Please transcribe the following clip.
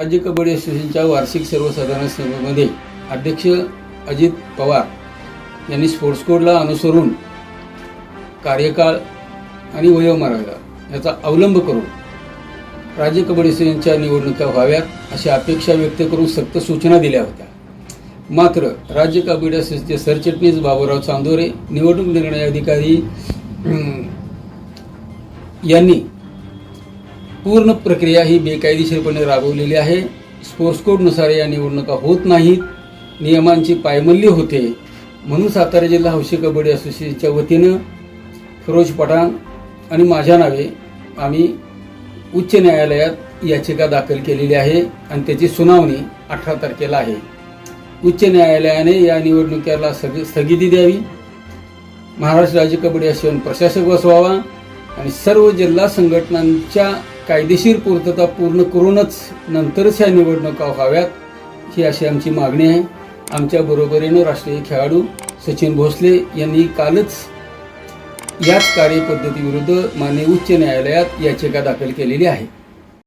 राज्य कबड्डी असोसिएशनच्या वार्षिक सर्वसाधारण सभेमध्ये अध्यक्ष अजित पवार यांनी स्पोर्ट्स कोडला अनुसरून कार्यकाळ आणि वयोमर्यादा याचा अवलंब करून राज्य कबड्डी असोसिएशनच्या निवडणुका व्हाव्यात अशा अपेक्षा व्यक्त करून सक्त सूचना दिल्या होत्या. मात्र राज्य कबड्डी असोसिएशनचे सरचिटणीस बाबूराव चांदोरे निवडणूक निर्णय अधिकारी यांनी पूर्ण प्रक्रिया ही बेकायदेशीरपणे राबवलेली आहे. स्पोर्ट्स कोडनुसार या निवडणुका होत नाहीत. नियमांची पायमल्ली होते. म्हणून सातारा जिल्हा हौशी कबड्डी असोसिएशनच्या वतीनं फिरोज पठाण आणि माझ्या नावे आम्ही उच्च न्यायालयात याचिका दाखल केलेली आहे आणि त्याची सुनावणी अठरा तारखेला आहे. उच्च न्यायालयाने या निवडणुकीला सग स्थगिती द्यावी. महाराष्ट्र राज्य कबड्डी असोसिएशन प्रशासक बसवावा आणि सर्व जिल्हा संघटनांच्या कायदेशीर पूर्तता पूर्ण करूनच नंतरच ह्या निवडणुका व्हाव्यात ही अशी आमची मागणी आहे. आमच्या बरोबरीनं राष्ट्रीय खेळाडू सचिन भोसले यांनी कालच याच कार्यपद्धतीविरुद्ध माननीय उच्च न्यायालयात याचिका दाखल केलेली आहे.